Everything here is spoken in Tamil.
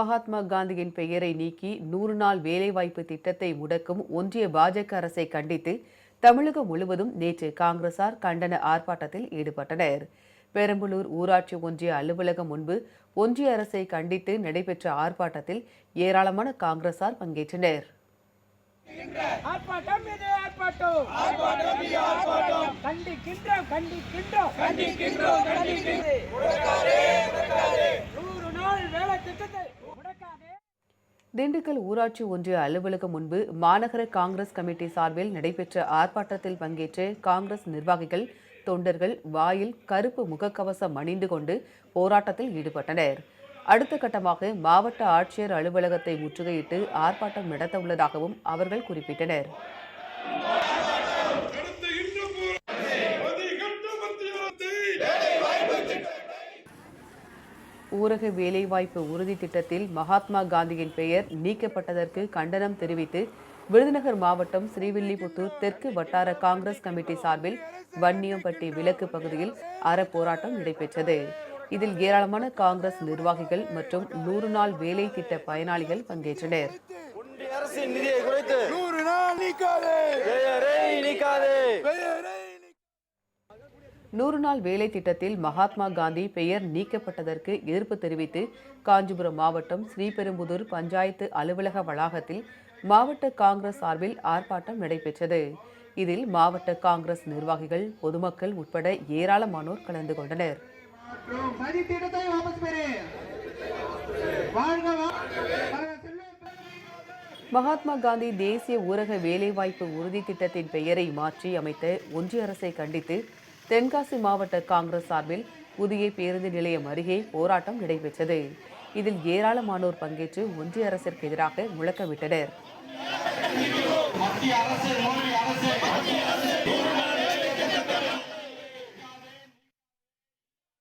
மகாத்மா காந்தியின் பெயரை நீக்கி நூறு நாள் வேலைவாய்ப்பு திட்டத்தை முடக்கும் ஒன்றிய பாஜக அரசை கண்டித்து தமிழகம் முழுவதும் நேற்று காங்கிரசார் கண்டன ஆர்ப்பாட்டத்தில் ஈடுபட்டனர். பெரம்பலூர் ஊராட்சி ஒன்றிய அலுவலகம் முன்பு ஒன்றிய அரசை கண்டித்து நடைபெற்ற ஆர்ப்பாட்டத்தில் ஏராளமான காங்கிரசார் பங்கேற்றனர். ஆர்ப்பாட்டம் இது ஆர்ப்பாட்டம். கண்டிக்கின்றோம் கண்டிக்கின்றோம். கண்டிக்கின்றோம் நூறு நாள் வேலை திட்டத்தை முடக்காதே திண்டுக்கல் ஊராட்சி ஒன்றிய அலுவலகம் முன்பு மாநகர காங்கிரஸ் கமிட்டி சார்பில் நடைபெற்ற ஆர்ப்பாட்டத்தில் பங்கேற்ற காங்கிரஸ் நிர்வாகிகள் தொண்டர்கள் வாயில் கருப்பு முகக்கவசம் அணிந்து கொண்டு போராட்டத்தில் ஈடுபட்டனர். அடுத்த கட்டமாக மாவட்ட ஆட்சியர் அலுவலகத்தை முற்றுகையிட்டு ஆர்ப்பாட்டம் நடத்த உள்ளதாகவும் அவர்கள் குறிப்பிட்டனர் அடுத்த இன்று அதிகட்ட மத்திய அரசை ஊரக வேலைவாய்ப்பு உறுதி திட்டத்தில் மகாத்மா காந்தியின் பெயர் நீக்கப்பட்டதற்கு கண்டனம் தெரிவித்து விருதுநகர் மாவட்டம் ஸ்ரீவில்லிபுத்தூர் தெற்கு வட்டார காங்கிரஸ் கமிட்டி சார்பில் வன்னியம்பட்டி விலக்கு பகுதியில் அறப்போராட்டம் நடைபெற்றது. இதில் ஏராளமான காங்கிரஸ் நிர்வாகிகள் மற்றும் நூறு நாள் வேலை திட்ட பயனாளிகள் பங்கேற்றனர். ஒன்றிய அரசின் நிதியை குறைத்து நூறு நாள் நீக்காதே. நூறு நாள் வேலை திட்டத்தில் மகாத்மா காந்தி பெயர் நீக்கப்பட்டதற்கு எதிர்ப்பு தெரிவித்து காஞ்சிபுரம் மாவட்டம் ஸ்ரீபெரும்புதூர் பஞ்சாயத்து அலுவலக வளாகத்தில் மாவட்ட காங்கிரஸ் சார்பில் ஆர்ப்பாட்டம் நடைபெற்றது. இதில் மாவட்ட காங்கிரஸ் நிர்வாகிகள் பொதுமக்கள் உட்பட ஏராளமானோர் கலந்து கொண்டனர். மகாத்மா காந்தி தேசிய ஊரக வேலைவாய்ப்பு உறுதி திட்டத்தின் பெயரை மாற்றி அமைத்த ஒன்றிய அரசை கண்டித்து தென்காசி மாவட்ட காங்கிரஸ் சார்பில் புதிய பேருந்து நிலையம் அருகே போராட்டம் நடைபெற்றது. இதில் ஏராளமானோர் பங்கேற்று ஒன்றிய அரசிற்கு எதிராக முழக்கமிட்டனர்.